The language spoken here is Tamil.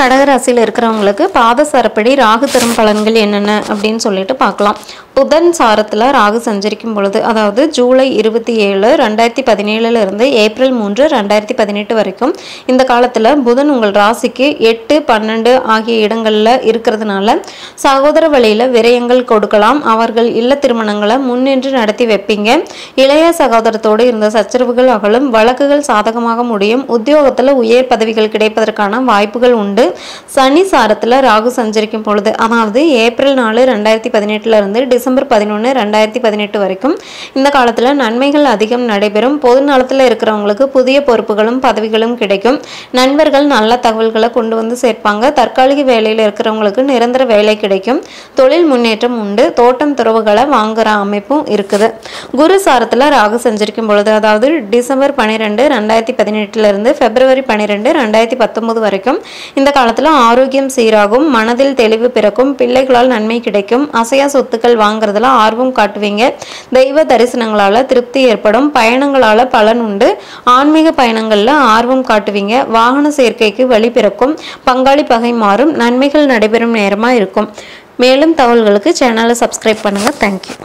கடகராசியில் இருக்கிறவங்களுக்கு பாத சரப்படி ராகு தரும் பலன்கள் என்னென்ன அப்படின்னு சொல்லிட்டு பார்க்கலாம். புதன் சாரத்தில் ராகு சஞ்சரிக்கும் பொழுது அதாவது ஜூலை இருபத்தி ஏழு ரெண்டாயிரத்தி பதினேழுலேருந்து ஏப்ரல் மூன்று ரெண்டாயிரத்தி பதினெட்டு வரைக்கும் இந்த காலத்தில் புதன் உங்கள் ராசிக்கு எட்டு பன்னெண்டு ஆகிய இடங்களில் இருக்கிறதுனால சகோதர வழியில் விரயங்கள் கொடுக்கலாம். அவர்கள் இல்ல திருமணங்களை முன்னின்று நடத்தி வைப்பீங்க. இளைய சகோதரத்தோடு இருந்த சச்சரவுகள் அகலும். வழக்குகள் சாதகமாக முடியும். உத்தியோகத்தில் உயர் பதவிகள் கிடைப்பதற்கான வாய்ப்புகள் உண்டு. சனி சாரத்தில் ராகு சஞ்சரிக்கும் பொழுது அதாவது ஏப்ரல் நாலு ரெண்டாயிரத்தி பதினெட்டுல இருந்து டிசம்பர் பதினொன்று ரெண்டாயிரத்தி பதினெட்டு வரைக்கும் இந்த காலத்தில் நன்மைகள் அதிகம் நடைபெறும். பொது நலத்தில் இருக்கிறவங்களுக்கு புதிய பொறுப்புகளும் பதவிகளும் கிடைக்கும். நண்பர்கள் நல்ல தகவல்களை கொண்டு வந்து சேர்ப்பாங்க. தற்காலிக வேலையில் இருக்கிறவங்களுக்கு நிரந்தர வேலை கிடைக்கும். தொழில் முன்னேற்றம் உண்டு. தோட்டம் துறவுகளை வாங்குற அமைப்பும் இருக்குது. குரு சாரத்தில் ராகு சஞ்சரிக்கும் பொழுது அதாவது டிசம்பர் பன்னிரெண்டு ரெண்டாயிரத்தி பதினெட்டுலேருந்து பிப்ரவரி பன்னிரெண்டு ரெண்டாயிரத்தி பத்தொம்போது வரைக்கும் இந்த காலத்தில் ஆரோக்கியம் சீராகும் மனதில் தெளிவு பிறக்கும் பிள்ளைகளால் நன்மை கிடைக்கும் அசையா சொத்துக்கள் வாங்குறதுல ஆர்வம் காட்டுவீங்க. தெய்வ தரிசனங்களால திருப்தி ஏற்படும் பயணங்களால பலன் உண்டு. ஆன்மீக பயணங்கள்ல ஆர்வம் காட்டுவீங்க. வாகன சேர்க்கைக்கு வழி பிறக்கும் பங்காளி பகை மாறும் நன்மைகள் நடைபெறும் நேரமா இருக்கும். மேலும் தகவல்களுக்கு சேனலை சப்ஸ்கிரைப் பண்ணுங்க. தேங்க்யூ